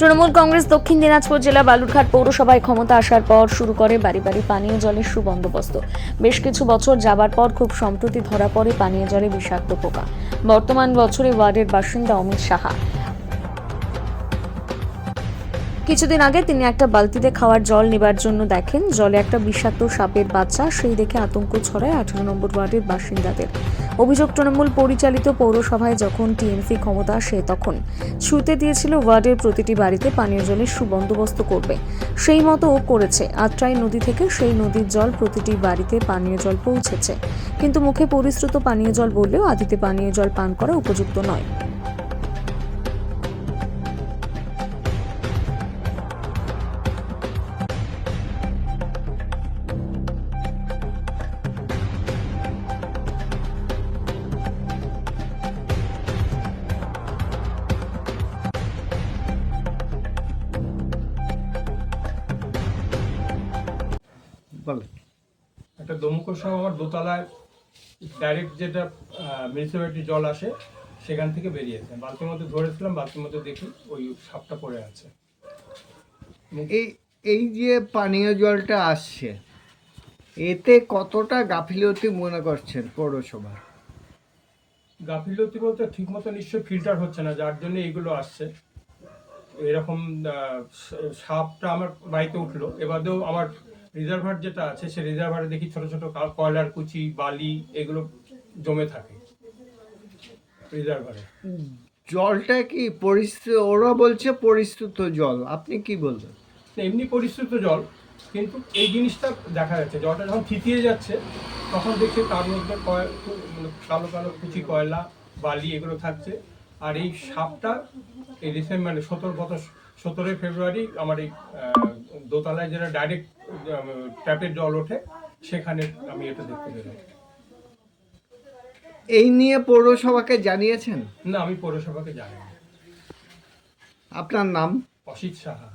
তৃণমূল কংগ্রেস দক্ষিণ দিনাজপুর জেলা বালুরঘাট পৌরসভায় ক্ষমতা আসার পর শুরু করে বাড়ি বাড়ি পানীয় জলের সুবন্দোবস্ত। বেশ কিছু বছর যাবার পর খুব সম্প্রতি ধরা পড়ে পানীয় জলে বিষাক্ত পোকা। বর্তমান বছরে ওয়ার্ডের বাসিন্দা অমিত সাহা। কিছুদিন আগে তিনি একটা বালতিতে খাওয়ার জল নেবার জন্য দেখেন, জলে একটা বিষাক্ত সাপের বাচ্চা, সেই দেখে আতঙ্ক ছড়ায় আঠারো নম্বর ওয়ার্ডের বাসিন্দাদের। অভিযোগ তৃণমূল পরিচালিত পৌরসভায় যখন টিএমসি ক্ষমতা আসে তখন ছুতে দিয়েছিল ওয়ার্ডের প্রতিটি বাড়িতে পানীয় জলের সুবন্দোবস্ত করবে। সেই মতো ও করেছে। আত্রাই নদী থেকে সেই নদীর জল প্রতিটি বাড়িতে পানীয় জল পৌঁছেছে। কিন্তু মুখে পরিশ্রুত পানীয় জল বললেও আদিতে পানীয় জল পান করা উপযুক্ত নয়। বলেন একটা দমুকো সহ আমার দোতলায় ডাইরেক্ট যেটা মিউনিসিপ্যালিটি জল আসে সেখান থেকে বেরিয়েছে। বালতির মধ্যে ধরেছিলাম বালতির মধ্যে দেখি ওই সাপটা পড়ে আছে। এই এই যে পানীয় জলটা আসছে এতে কতটা গাফিলতি মনে করছেন পৌরসভা? গাফিলতি বলতে ঠিক মতো নিশ্চয়ই ফিল্টার হচ্ছে না যার জন্য এইগুলো আসছে। এরকম সাপটা আমার বাড়িতে উঠল। এবারেও আমার রিজার্ভার যেটা আছে সে রিজার্ভারে দেখি ছোট ছোট কয়লার কুচি বালি এগুলো জমে থাকে। রিজার্ভারে জলটা কি পরিশ্রুত ওরা বলছে পরিশ্রুত জল আপনি কি বলবেন? এমনি পরিশ্রুত জল কিন্তু এই জিনিসটা দেখা যাচ্ছে জলটা যখন থিতিয়ে যাচ্ছে তখন দেখছি তার মধ্যে মানে কালো কালো কুচি কয়লা বালি এগুলো থাকছে। আর এই সাপটা এই রিসেন্ট মানে সতেরো গত সতেরোই ফেব্রুয়ারি আমার এই দোতলায় যেটা ডাইরেক্ট ট্যাপের জল ওঠে সেখানে আমি এটা দেখতে পেলাম এই নিয়ে পৌরসভাকে জানিয়েছেন? না আমি পৌরসভাকে জানি না। আপনার নাম? অসিত সাহা।